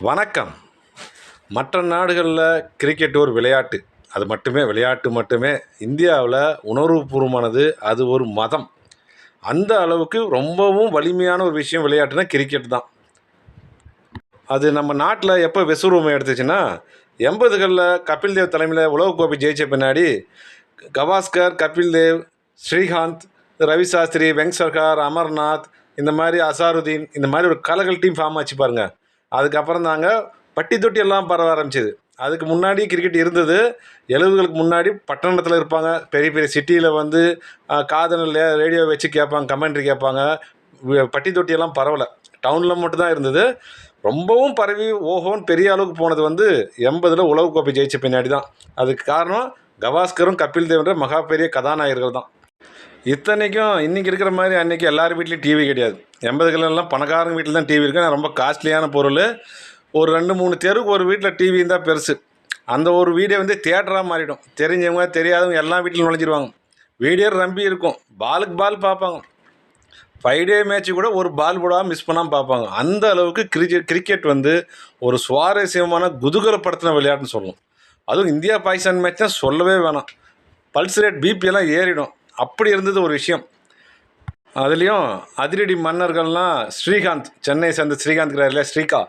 வணக்கம். மற்ற நாடுகளில் கிரிக்கெட் ஒரு விளையாட்டு. அது மட்டுமே விளையாட்டு மட்டுமே. இந்தியாவில் உணர்வுபூர்வமானது அது ஒரு மதம். அந்த அளவுக்கு ரொம்பவும் வலிமையான ஒரு விஷயம் விளையாட்டுனா கிரிக்கெட் தான். அது நம்ம நாட்டில் எப்போ விஸ்வரூபம் எடுத்துச்சுன்னா எண்பதுகளில் கபில் தேவ் தலைமையில் உலகக்கோப்பை ஜெயிச்ச பின்னாடி கவாஸ்கர் கபில் தேவ் ஸ்ரீகாந்த் ரவி சாஸ்திரி வெங்க் சர்கார் அமர்நாத் இந்த மாதிரி அசாருதீன் இந்த மாதிரி ஒரு கலகல் டீம் ஃபார்ம் ஆச்சு பாருங்க. அதுக்கப்புறம் தாங்க பட்டி தொட்டி எல்லாம் பரவ ஆரம்பிச்சிது. அதுக்கு முன்னாடி கிரிக்கெட் இருந்தது. எழுபதுகளுக்கு முன்னாடி பட்டணத்தில் இருப்பாங்க. பெரிய பெரிய சிட்டியில் வந்து காதலில் ரேடியோ வச்சு கேட்பாங்க கமெண்ட்ரி கேட்பாங்க. பட்டி தொட்டியெல்லாம் பரவலை. டவுனில் மட்டும்தான் இருந்தது. ரொம்பவும் பரவி ஓஹோன்னு பெரிய அளவுக்கு போனது வந்து எண்பதில் உலகக்கோப்பை ஜெயிச்ச பின்னாடி தான். அதுக்கு காரணம் கவாஸ்கரும் கபில் தேவன்ற மகா பெரிய கதாநாயகர்கள் தான். இத்தனைக்கும் இன்றைக்கி இருக்கிற மாதிரி அன்றைக்கி எல்லார் வீட்லேயும் டிவி கிடையாது. எண்பதுகளெல்லாம் பணக்காரங்க வீட்டில் தான் டிவி இருக்குது ரொம்ப காஸ்ட்லியான பொருள். ஒரு ரெண்டு மூணு தெருவுக்கு ஒரு வீட்டில் டிவி இருந்தால் பெருசு. அந்த ஒரு வீடியோ வந்து தேட்டராக மாறிடும். தெரிஞ்சவங்க தெரியாதவங்க எல்லா வீட்டிலும் நுழைஞ்சிருவாங்க. வீடியோ ரம்பி இருக்கும். பாலுக்கு பால் பார்ப்பாங்க. ஃபைவ் டே மேட்ச்சு கூட ஒரு பால் போடாமல் மிஸ் பண்ணாமல் பார்ப்பாங்க. அந்த அளவுக்கு கிரிக்கெட் கிரிக்கெட் வந்து ஒரு சுவாரஸ்யமான குதூகலப்படுத்தின விளையாட்டுன்னு சொல்லணும் அதுவும் இந்தியா பாகிஸ்தான் மேட்ச் தான் சொல்லவே வேணாம். பல்ஸ் ரேட் பிபி எல்லாம் ஏறிடும். அப்படி இருந்தது ஒரு விஷயம். அதுலேயும் அதிரடி மன்னர்கள்லாம் ஸ்ரீகாந்த் சென்னை சேர்ந்த ஸ்ரீகாந்த் இருக்கிறார்ல ஸ்ரீகா.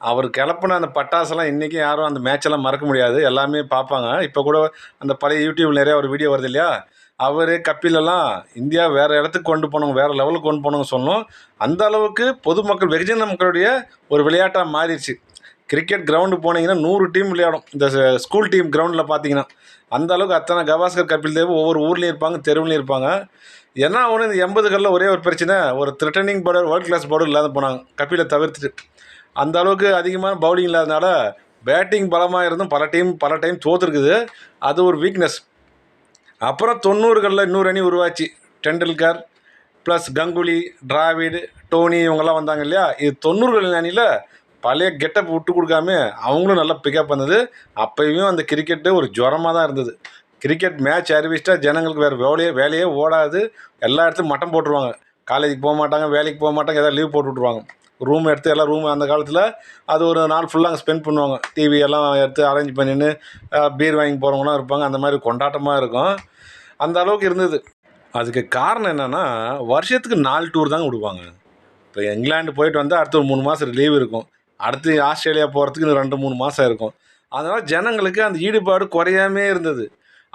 அவர் கிளப்புன அந்த பட்டாசெல்லாம் இன்றைக்கும் யாரும் அந்த மேட்செல்லாம் மறக்க முடியாது. எல்லாமே பார்ப்பாங்க. இப்போ கூட அந்த பழைய யூடியூப்ல நிறைய ஒரு வீடியோ வருது இல்லையா? அவர் கப்பிலெல்லாம் இந்தியா வேறு இடத்துக்கு கொண்டு போனவங்க வேறு லெவலுக்கு கொண்டு போனவங்க சொன்னோம். அந்த அளவுக்கு பொதுமக்கள் வெகுஜன மக்களுடைய ஒரு விளையாட்டாக மாறிடுச்சு. கிரிக்கெட் கிரவுண்டு போனீங்கன்னா நூறு டீம் விளையாடும். இந்த ஸ்கூல் டீம் கிரவுண்டில் பார்த்தீங்கன்னா. அந்த அளவுக்கு அத்தனை கவாஸ்கர் கபில் தேவ் ஒவ்வொரு ஊர்லேயும் இருப்பாங்க தெருவுலேயும் இருப்பாங்க. என்ன ஒன்று இந்த எண்பதுகளில் ஒரே ஒரு பிரச்சனை. ஒரு threatening bowler world class bowler இல்லாத போனாங்க. கபிலை தவிர்த்துட்டு. அந்த அளவுக்கு அதிகமான பவுலிங் இல்லாதனால பேட்டிங் பலமாக இருந்தும் பல டீம் பல டைம் தோத்துருக்குது. அது ஒரு வீக்னஸ் அப்புறம் தொண்ணூறுகளில் இன்னொரு அணி உருவாச்சு. டெண்டுல்கர் ப்ளஸ் கங்குலி டிராவிட் டோனி இவங்கெல்லாம் வந்தாங்க இல்லையா? இது தொண்ணூறுகள் அணியில் பழைய கெட்டப் விட்டு கொடுக்காம அவங்களும் நல்லா பிக்கப் பண்ணது. அப்போயும் அந்த கிரிக்கெட்டு ஒரு ஜுரமாக தான் இருந்தது. கிரிக்கெட் மேட்ச் அறிவிச்சிட்டா ஜனங்களுக்கு வேறு வேலையே வேலையே ஓடாது. எல்லா இடத்துலையும் மட்டம் போட்டுருவாங்க. காலேஜுக்கு போக மாட்டாங்க வேலைக்கு போக மாட்டாங்க ஏதாவது லீவ் போட்டு விட்ருவாங்க ரூம் எடுத்து எல்லாம் ரூம் அந்த காலத்தில் அது ஒரு நாள் ஃபுல்லாக அங்கே ஸ்பெண்ட் பண்ணுவாங்க. டிவி எல்லாம் எடுத்து அரேஞ்ச் பண்ணின்னு பீர் வாங்கி போகிறவங்களாம் இருப்பாங்க. அந்த மாதிரி கொண்டாட்டமாக இருக்கும். அந்த அளவுக்கு இருந்தது. அதுக்கு காரணம் என்னென்னா வருஷத்துக்கு நாலு டூர் தாங்க விடுவாங்க. இப்போ இங்கிலாந்து போயிட்டு வந்தால் அடுத்து ஒரு மூணு மாதம் லீவ் இருக்கும். அடுத்து ஆஸ்திரேலியா போகிறதுக்கு இன்னும் ரெண்டு மூணு மாதம் இருக்கும். அதனால் ஜனங்களுக்கு அந்த ஈடுபாடு குறையாமே இருந்தது.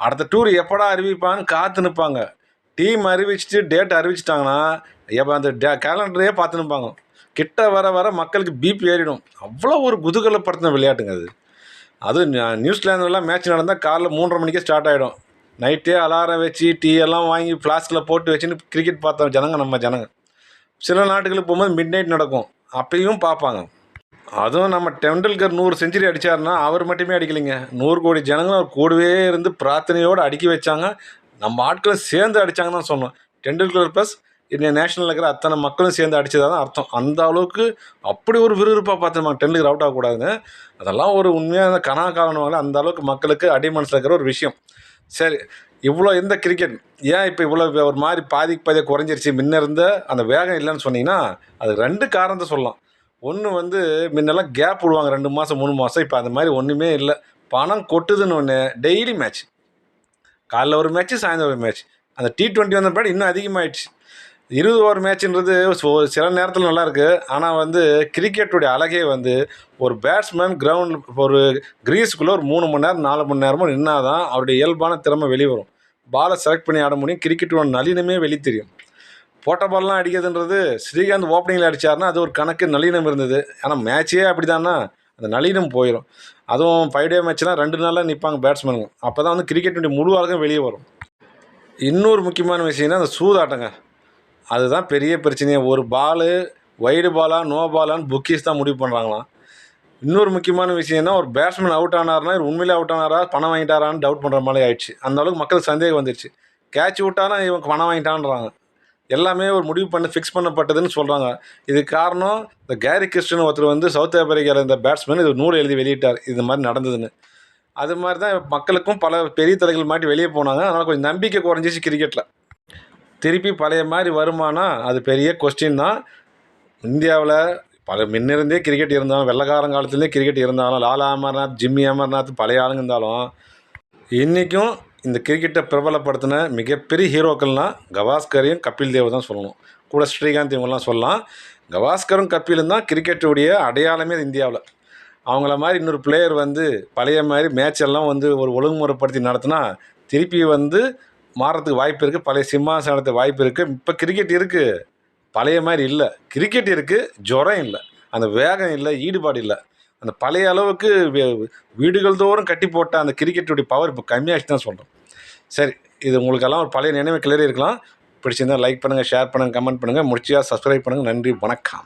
அடுத்த டூர் எப்படா அறிவிப்பான்னு காத்து நிற்பாங்க டீம் அறிவிச்சுட்டு டேட் அறிவிச்சிட்டாங்கன்னா எப்போ அந்த டே கேலண்டரையே பார்த்து நிற்பாங்க கிட்ட வர வர மக்களுக்கு பிபி ஏறிடும். அவ்வளோ ஒரு குதூகலப்படுத்தின விளையாட்டுங்க அது. அதுவும் நியூ- மேட்ச் நடந்தால் காலைல மூன்றரை மணிக்கே ஸ்டார்ட் ஆகிடும் நைட்டே அலாரம் வச்சு டீ எல்லாம் வாங்கி ஃப்ளாஸ்கில் போட்டு வச்சுன்னு கிரிக்கெட் பார்த்த ஜனங்க நம்ம ஜனங்க. சில நாட்டுகளுக்கு போகும்போது மிட் நைட் நடக்கும். அப்பயும் பார்ப்பாங்க. அதுவும் நம்ம டெண்டுல்கர் நூறு செஞ்சுரி அடித்தாருன்னா அவர் மட்டுமே அடிக்கலைங்க. நூறு கோடி ஜனங்களும் அவர் கூடவே இருந்து பிரார்த்தனையோடு அடுக்கி வச்சாங்க. நம்ம ஆட்களும் சேர்ந்து அடித்தாங்கன்னு தான் சொன்னோம் டெண்டுல்கர் ப்ளஸ் இந்திய நேஷனலில் இருக்கிற அத்தனை மக்களும் சேர்ந்து அடித்ததாக தான் அர்த்தம். அந்த அளவுக்கு அப்படி ஒரு விறுவிறுப்பாக பார்த்துருப்பாங்க. டெண்டுக்கு அவுட் ஆகக்கூடாதுன்னு அதெல்லாம் ஒரு உண்மையான கனா காரணமாக அந்த அளவுக்கு மக்களுக்கு அடிமனசில் இருக்கிற ஒரு விஷயம். சரி இவ்வளோ இந்த கிரிக்கெட் ஏன் இப்போ இவ்வளோ ஒரு மாதிரி பாதிக்கு பாதியாக குறைஞ்சிருச்சு? முன்ன இருந்த அந்த வேகம் இல்லைன்னு சொன்னீங்கன்னா அது ரெண்டு காரணத்தை சொல்லலாம். ஒன்று வந்து முன்னெல்லாம் கேப் விடுவாங்க ரெண்டு மாதம் மூணு மாதம் இப்போ அந்த மாதிரி ஒன்றுமே இல்லை. பணம் கொட்டுதுன்னு ஒன்று டெய்லி மேட்ச் காலைல ஒரு மேட்ச் சாயந்தரம் ஒரு மேட்ச் அந்த டி ட்வெண்ட்டி வந்த பின்னாடி இன்னும் அதிகமாகிடுச்சு இருபது ஓவர் மேட்ச்ன்றது சில நேரத்தில் நல்லாயிருக்கு ஆனால் வந்து கிரிக்கெட்டுடைய அழகே வந்து ஒரு பேட்ஸ்மேன் கிரவுண்ட் ஒரு கிரீஸுக்குள்ளே ஒரு மூணு மணி நேரம் நாலு மணி நேரமும் நின்னா தான் அவருடைய இயல்பான திறமை வெளியே வரும் பாலை செலக்ட் பண்ணி ஆட முடியும். கிரிக்கெட்டோட நளினமே வெளி தெரியும் போட்ட பால்லாம் அடிக்கிறதுன்றது ஸ்ரீகாந்த் ஓப்பனிங்கில் அடித்தார்னா அது ஒரு கணக்கு நளினம் இருந்தது. ஆனால் மேட்சே அப்படி தானா அந்த நளினம் போயிடும் அதுவும் ஃபைவ் டே மேட்ச்லாம் ரெண்டு நாளாக நிற்பாங்க பேட்ஸ்மேனுங்க அப்போ தான் வந்து கிரிக்கெட்டுடைய முழு அழகும் வெளியே வரும். இன்னொரு முக்கியமான விஷயம்னா அந்த சூதாட்டங்க. அதுதான் பெரிய பிரச்சனையே. ஒரு பாலு வைடு பாலா நோ பாலான்னு புக்கீஸ் தான் முடிவு பண்ணுறாங்களாம் இன்னொரு முக்கியமான விஷயம்னா ஒரு பேட்ஸ்மேன் அவுட் ஆனார்னா இவர் உண்மையிலே அவுட் ஆனாரா பணம் வாங்கிட்டாரான்னு டவுட் பண்ணுற மாதிரி ஆயிடுச்சு. அந்த அளவுக்கு மக்களுக்கு சந்தேகம் வந்துருச்சு. கேட்ச் விட்டானா இவன் பணம் வாங்கிட்டான்றாங்க. எல்லாமே ஒரு முடிவு பண்ண ஃபிக்ஸ் பண்ணப்பட்டதுன்னு சொல்கிறாங்க இதுக்கு காரணம் இந்த கேரி கிறிஸ்டன் ஒருத்தர் வந்து சவுத் ஆப்பிரிக்காவில் இந்த பேட்ஸ்மேன் இது நூல் எழுதி வெளியிட்டார். இது மாதிரி நடந்ததுன்னு. அது மாதிரி தான் மக்களுக்கும் பல பெரிய தலைகள் மாட்டி வெளியே போனாங்க. அதனால் கொஞ்சம் நம்பிக்கை குறைஞ்சிச்சு கிரிக்கெட்டில் திருப்பி பழைய மாதிரி வருமானா அது பெரிய கொஸ்டின் தான். இந்தியாவில் பல முன்னிருந்தே கிரிக்கெட் இருந்தாலும் வெள்ளக்காரன் காலத்துலேருந்தே கிரிக்கெட் இருந்தாலும் லாலா அமர்நாத் ஜிம்மி அமர்நாத் பழைய ஆளுங்க இருந்தாலும் இன்றைக்கும் இந்த கிரிக்கெட்டை பிரபலப்படுத்தின மிகப்பெரிய ஹீரோக்கள்னால் கவாஸ்கரையும் கபில் தேவ் தான் சொல்லணும். கூட ஸ்ரீகாந்த் இவங்கெல்லாம் சொல்லலாம். கவாஸ்கரும் கபிலும் தான் கிரிக்கெட்டுடைய அடையாளமே இந்தியாவில். அவங்கள மாதிரி இன்னொரு பிளேயர் வந்து பழைய மாதிரி மேட்ச் எல்லாம் வந்து ஒரு ஒழுங்குமுறைப்படுத்தி நடத்தினா திருப்பி வந்து மாறத்துக்கு வாய்ப்பு இருக்குது பழைய சிம்மாசனத்துக்கு வாய்ப்பு இருக்குது இப்போ கிரிக்கெட் இருக்குது பழைய மாதிரி இல்லை. கிரிக்கெட் இருக்குது ஜுரம் இல்லை. அந்த வேகம் இல்லை. ஈடுபாடு இல்லை. அந்த பழைய அளவுக்கு வீடுகள் தோறும் கட்டி போட்ட அந்த கிரிக்கெட்டுடைய பவர் இப்போ கம்மியாச்சு தான் சொல்கிறோம் சரி இது உங்களுக்கெல்லாம் ஒரு பழைய நினைவு கிளறி இருக்கலாம். பிடிச்சிருந்தா லைக் பண்ணுங்கள் ஷேர் பண்ணுங்கள் கமெண்ட் பண்ணுங்கள் முடிச்சியாக சப்ஸ்கிரைப் பண்ணுங்கள் நன்றி வணக்கம்.